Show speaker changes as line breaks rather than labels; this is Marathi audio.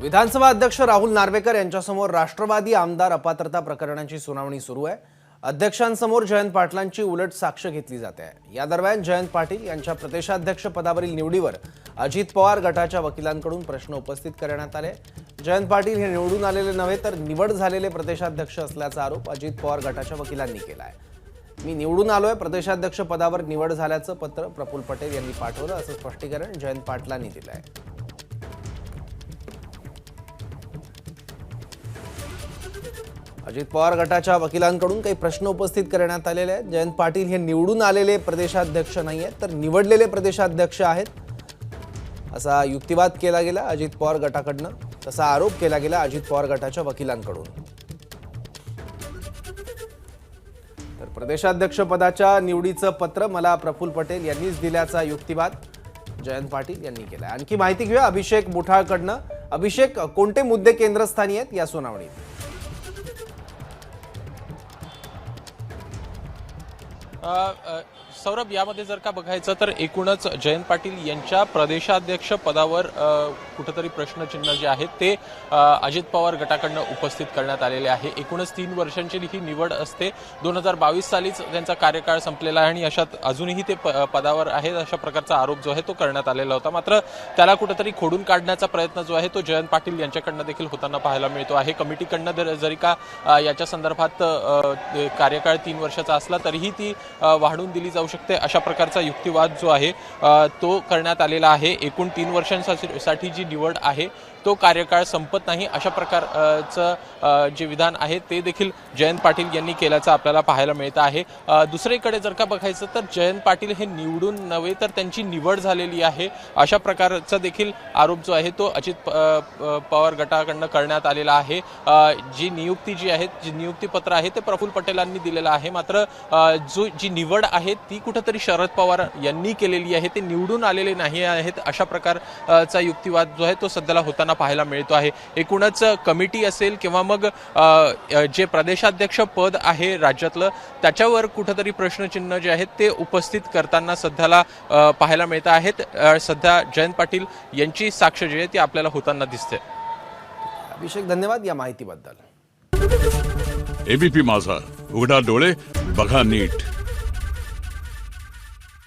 विधानसभा अध्यक्ष राहुल नार्वेकर यांच्यासमोर राष्ट्रवादी आमदार अपात्रता प्रकरणाची सुनावणी सुरू आहे. अध्यक्षांसमोर जयंत पाटलांची उलट साक्ष घेतली जाते. आहे या दरम्यान जयंत पाटील यांच्या प्रदेशाध्यक्ष पदावरील निवडीवर अजित पवार गटाच्या वकिलांकडून प्रश्न उपस्थित करण्यात आले. जयंत पाटील हे निवडून आलेले नव्हे तर निवड झालेले प्रदेशाध्यक्ष असल्याचा आरोप अजित पवार गटाच्या वकिलांनी केला आहे मी निवडून आलोय प्रदेशाध्यक्ष पदावर निवड झाल्याचं पत्र प्रफुल्ल पटेल यांनी पाठवलं असं स्पष्टीकरण जयंत पाटलांनी दिलं आहे अजित पवार गटाच्या वकिलांकडून काही प्रश्न उपस्थित करण्यात आलेले आहेत. जयंत पाटील हे निवडून आलेले प्रदेशाध्यक्ष नाही आहेत तर निवडलेले प्रदेशाध्यक्ष आहेत. असा युक्तिवाद केला गेला अजित पवार गटाकडनं. तसा आरोप केला गेला अजित पवार गटाच्या वकिलांकडून. तर प्रदेशाध्यक्ष पदाच्या निवडीचं पत्र मला प्रफुल्ल पटेल यांनीच दिल्याचा युक्तिवाद जयंत पाटील यांनी केला आणखी माहिती घेऊया अभिषेक मुठाळकडनं. अभिषेक कोणते मुद्दे केंद्रस्थानी आहेत या सुनावणीत?
Uh, uh, सौरभ यामध्ये जर का बघायचं तर एकूणच जयंत पाटील यांच्या प्रदेशाध्यक्ष पदावर कुठंतरी प्रश्नचिन्ह जे आहेत ते अजित पवार गटाकडनं उपस्थित करण्यात आलेले आहे. एकूणच तीन वर्षांची ही निवड असते. दोन हजार बावीस सालीच त्यांचा कार्यकाळ संपलेला आहे आणि अशात अजूनही ते प- पदावर आहेत अशा प्रकारचा आरोप जो आहे तो करण्यात आलेला होता. मात्र त्याला कुठंतरी खोडून काढण्याचा प्रयत्न जो आहे तो जयंत पाटील यांच्याकडनं देखील होताना पाहायला मिळतो आहे. कमिटीकडनं जर- जरी का याच्या संदर्भात कार्यकाळ तीन वर्षाचा असला तरीही ती वाढून दिली जाऊ शकते अशा प्रकारचा युक्तिवाद जो आहे तो करण्यात आलेला आहे. एकूण तीन वर्षांसाठी जी निवड आहे तो कार्यकाळ संपत नाही अशा प्रकारचं जे विधान आहे ते देखील जयंत पाटील यांनी केल्याचं आपल्याला पाहायला मिळतं आहे. दुसरीकडे जर का बघायचं तर जयंत पाटील हे निवडून नव्हे तर त्यांची निवड झालेली आहे अशा प्रकारचा देखील आरोप जो आहे तो अजित प- पवार गटाकडनं करण्यात आलेला आहे. जी नियुक्ती जी आहे जी नियुक्तीपत्र आहे ते प्रफुल्ल पटेलांनी दिलेलं आहे. मात्र जो जी निवड आहे ती कुठंतरी शरद पवार यांनी केलेली आहे ते निवडून आलेले नाही आहेत अशा प्रकारचा युक्तिवाद जो आहे तो सध्याला होताना पाहायला मिळतो आहे. एकूणच कमिटी असेल किंवा मग जे प्रदेशाध्यक्ष पद आहे राज्यातलं त्याच्यावर कुठंतरी प्रश्नचिन्ह जे आहेत ते उपस्थित करताना सध्याला पाहायला मिळत आहेत. सध्या जयंत पाटील यांची साक्ष जी आहे ती आपल्याला होताना दिसते.
अभिषेक धन्यवाद या माहितीबद्दल.
एबीपी माझा. उघडा डोळे बघा नीट.